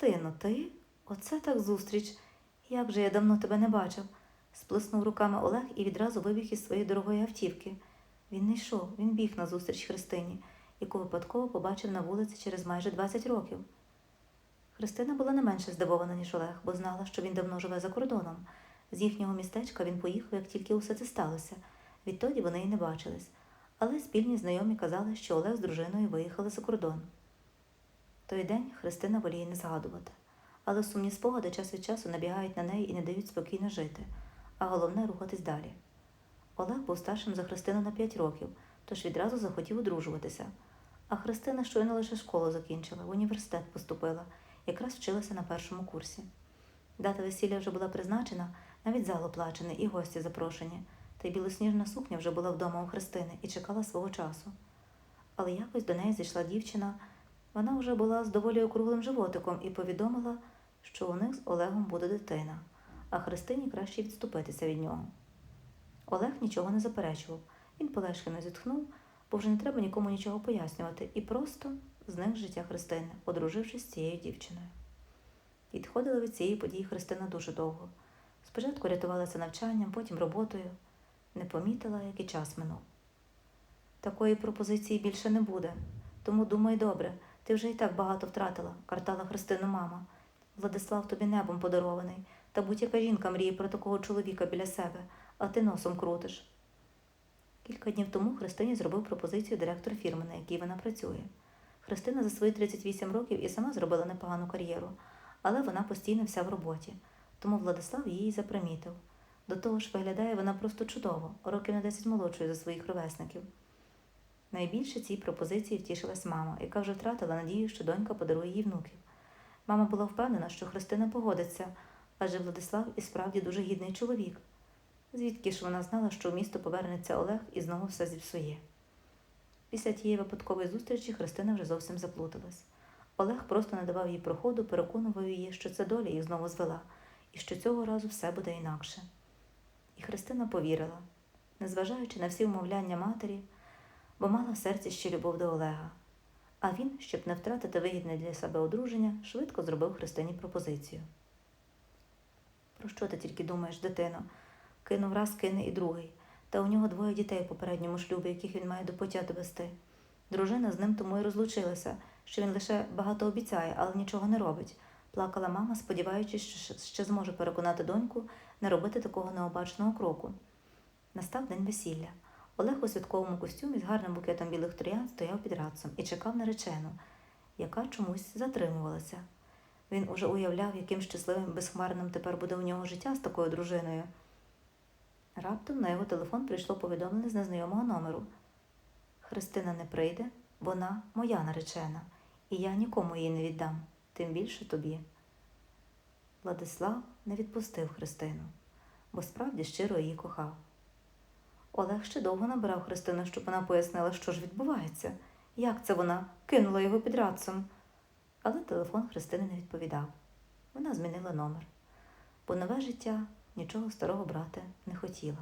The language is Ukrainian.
Христино, ти? Оце так зустріч. Як же я давно тебе не бачив. Сплеснув руками Олег і відразу вибіг із своєї дорогої автівки. Він не йшов, він біг назустріч Христині, яку випадково побачив на вулиці через майже 20 років. Христина була не менше здивована, ніж Олег, бо знала, що він давно живе за кордоном. З їхнього містечка він поїхав, як тільки усе це сталося. Відтоді вони й не бачились. Але спільні знайомі казали, що Олег з дружиною виїхали за кордон. Той день Христина воліє не згадувати. Але сумні спогади час від часу набігають на неї і не дають спокійно жити, а головне рухатись далі. Олег був старшим за Христину на 5 років, тож відразу захотів одружуватися. А Христина щойно лише школу закінчила, в університет поступила, якраз вчилася на першому курсі. Дата весілля вже була призначена, навіть зал оплачений і гості запрошені, та й білосніжна сукня вже була вдома у Христини і чекала свого часу. Але якось до неї зійшла дівчина, вона вже була з доволі округлим животиком і повідомила, що у них з Олегом буде дитина, а Христині краще відступитися від нього. Олег нічого не заперечував. Він полегшено зітхнув, бо вже не треба нікому нічого пояснювати, і просто зник життя Христини, одружившись з цією дівчиною. Відходила від цієї події Христина дуже довго. Спочатку рятувалася навчанням, потім роботою, не помітила, як і час минув. Такої пропозиції більше не буде, тому думай добре, ти вже і так багато втратила, картала Христину мама. Владислав тобі небом подарований, та будь-яка жінка мріє про такого чоловіка біля себе, а ти носом крутиш. Кілька днів тому Христині зробив пропозицію директор фірми, на якій вона працює. Христина за свої 38 років і сама зробила непогану кар'єру, але вона постійно вся в роботі, тому Владислав її запримітив. До того ж, виглядає вона просто чудово, років на 10 молодшою за своїх ровесників. Найбільше цій пропозиції втішилась мама, яка вже втратила надію, що донька подарує їй внуків. Мама була впевнена, що Христина погодиться, адже Владислав і справді дуже гідний чоловік. Звідки ж вона знала, що в місто повернеться Олег і знову все зіпсує. Після тієї випадкової зустрічі Христина вже зовсім заплуталась. Олег просто не давав їй проходу, переконував її, що це доля їх знову звела, і що цього разу все буде інакше. І Христина повірила, незважаючи на всі вмовляння матері, бо мала в серці ще любов до Олега. А він, щоб не втратити вигідне для себе одруження, швидко зробив Христині пропозицію. Про що ти тільки думаєш, дитино? Кинув раз, кине і другий. Та у нього двоє дітей у попередньому шлюбі, яких він має до пуття довести. Дружина з ним тому й розлучилася, що він лише багато обіцяє, але нічого не робить. Плакала мама, сподіваючись, що ще зможе переконати доньку не робити такого необачного кроку. Настав день весілля. Олег у святковому костюмі з гарним букетом білих троян стояв під радцом і чекав наречену, яка чомусь затримувалася. Він уже уявляв, яким щасливим безхмарним тепер буде у нього життя з такою дружиною. Раптом на його телефон прийшло повідомлення з незнайомого номеру. Христина не прийде, вона моя наречена, і я нікому її не віддам, тим більше тобі. Владислав не відпустив Христину, бо справді щиро її кохав. Олег ще довго набирав Христину, щоб вона пояснила, що ж відбувається, як це вона кинула його під рацом. Але телефон Христини не відповідав. Вона змінила номер, бо нове життя нічого старого брати не хотіла.